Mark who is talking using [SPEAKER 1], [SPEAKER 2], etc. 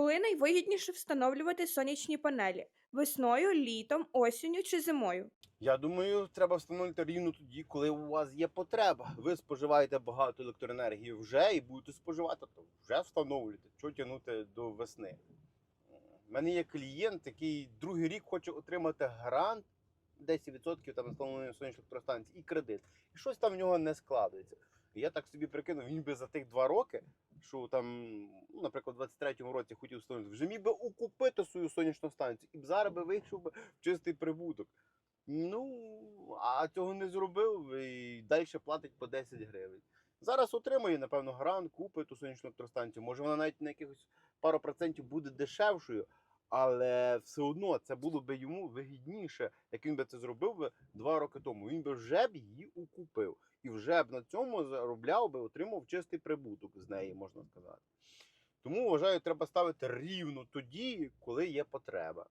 [SPEAKER 1] Коли найвигідніше встановлювати сонячні панелі? Весною, літом, осінню чи зимою?
[SPEAKER 2] Я думаю, треба встановити рівно тоді, коли у вас є потреба. Ви споживаєте багато електроенергії вже і будете споживати, то вже встановлюйте. Що тягнути до весни? У мене є клієнт, який другий рік хоче отримати грант 10% там встановлення сонячних електростанцій і кредит. І щось там в нього не складається. Я так собі прикинув, він би за тих два роки, що там, ну, наприклад, у 23-му році хотів встановити, вже міг би окупити свою сонячну станцію і б зараз би вийшов би в чистий прибуток. Ну, а цього не зробив і далі платить по 10 гривень. Зараз отримує, напевно, грант, купить ту сонячну електростанцію. Може, вона навіть на якихось пару процентів буде дешевшою, але все одно це було б йому вигідніше, як він би це зробив би два роки тому. Він би вже б її укупив і вже б на цьому заробляв би, отримав чистий прибуток з неї, можна сказати. Тому вважаю, треба ставити рівно тоді, коли є потреба.